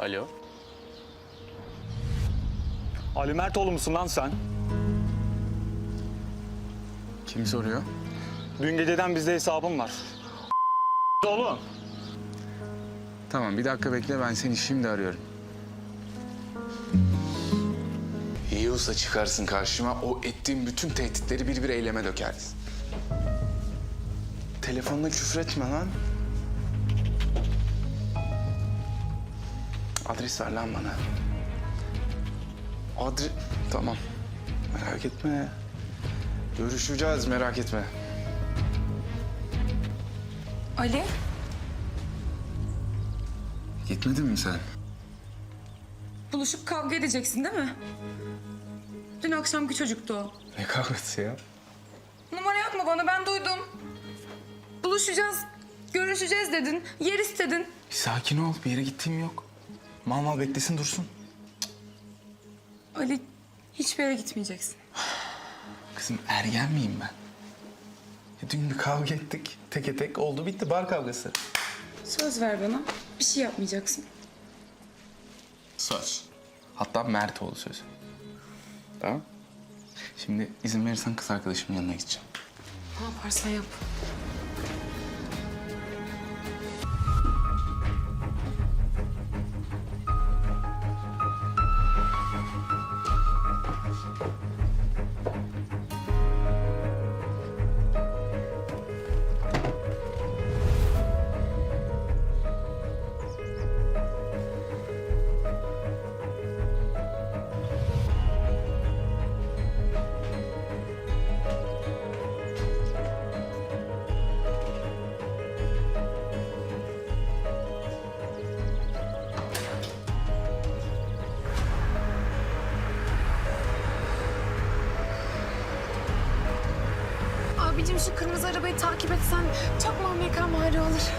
Alo. Ali Mertoğlu musun lan sen? Kim soruyor? Dün geceden bizde hesabım var. Oğlum. Tamam bir dakika bekle ben seni şimdi arıyorum. İyi olsa çıkarsın karşıma o ettiğin bütün tehditleri bir bir eyleme dökeriz. Telefonla küfür etme lan. Adres ver lan bana. Adres... Tamam. Merak etme. Görüşeceğiz merak etme. Ali? Gitmedin mi sen? Buluşup kavga edeceksin değil mi? Dün akşamki çocuktu o. Ne kavgası ya? Numara yapma bana ben duydum. Buluşacağız, görüşeceğiz dedin, yer istedin. Bir sakin ol. Bir yere gittiğim yok. Mal mal beklesin dursun. Ali hiçbir yere gitmeyeceksin. Kızım ergen miyim ben? Ya dün bir kavga ettik. Teke tek oldu bitti bar kavgası. Söz ver bana, bir şey yapmayacaksın. Söz. Hatta Mertoğlu sözü. Tamam. Şimdi izin verirsen kız arkadaşımın yanına gideceğim. Ne yaparsan yap. Abicim şu kırmızı arabayı takip etsen çok mamlaka mağara olur.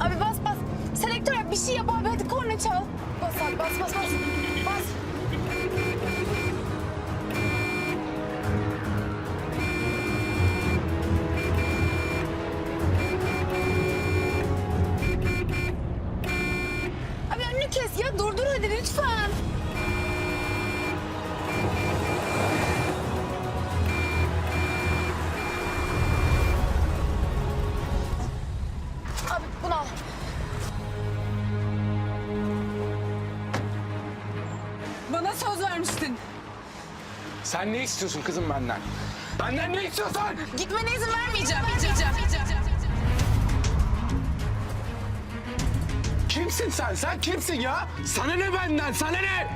Abi bas bas. Selektör yap bir şey yap abi hadi korna çal. Bas abi bas bas bas. Bas. Abi önünü kes ya durdur hadi lütfen. Sen ne istiyorsun kızım benden? Benden ne istiyorsun? Gitmene izin vermeyeceğim. vermeyeceğim. Kimsin sen? Sen kimsin ya? Sana ne benden? Sana ne?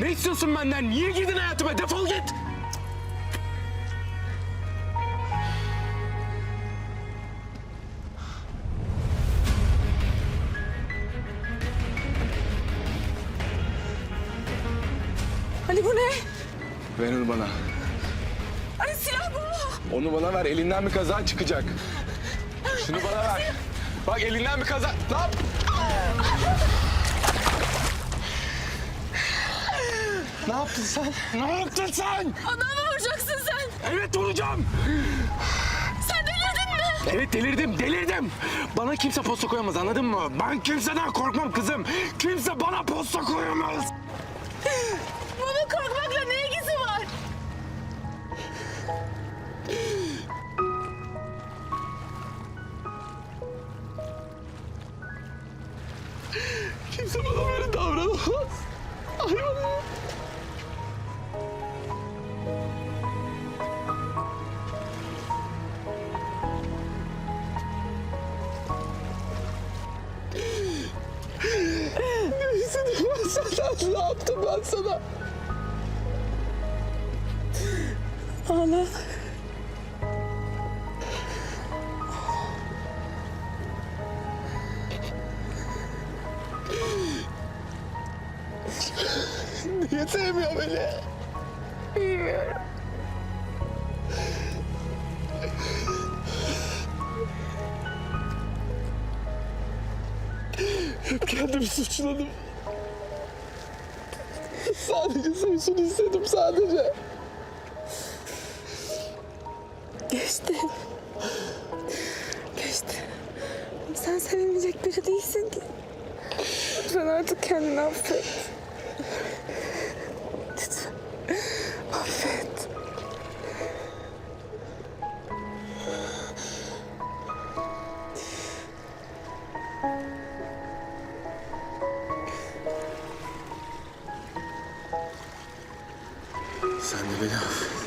Ne istiyorsun benden? Niye girdin hayatıma? Defol git. Ne? Ver onu bana. Ali silah bu. Onu bana ver. Elinden bir kaza çıkacak. Şunu bana ver. Bak elinden bir kaza... Ne yap? Ne yaptın sen? Ne yaptın sen? Adamı vuracaksın sen. Evet olacağım. Sen delirdin mi? Evet delirdim, delirdim. Bana kimse posta koyamaz anladın mı? Ben kimseden korkmam kızım. Kimse bana posta koyamaz. Bunun korkmakla ne ilgisi var? Kimse bana böyle davranamaz. Ay sana ne yaptım ben sana? Niye sevmiyor beni? Hep kendimi suçladım. Sadece sevsin istedim sadece. Geçti. Geçti. Sen sevilmeyecek biri değilsin ki. Lütfen artık kendini affet. Lütfen. Affet. Sen de beni affet.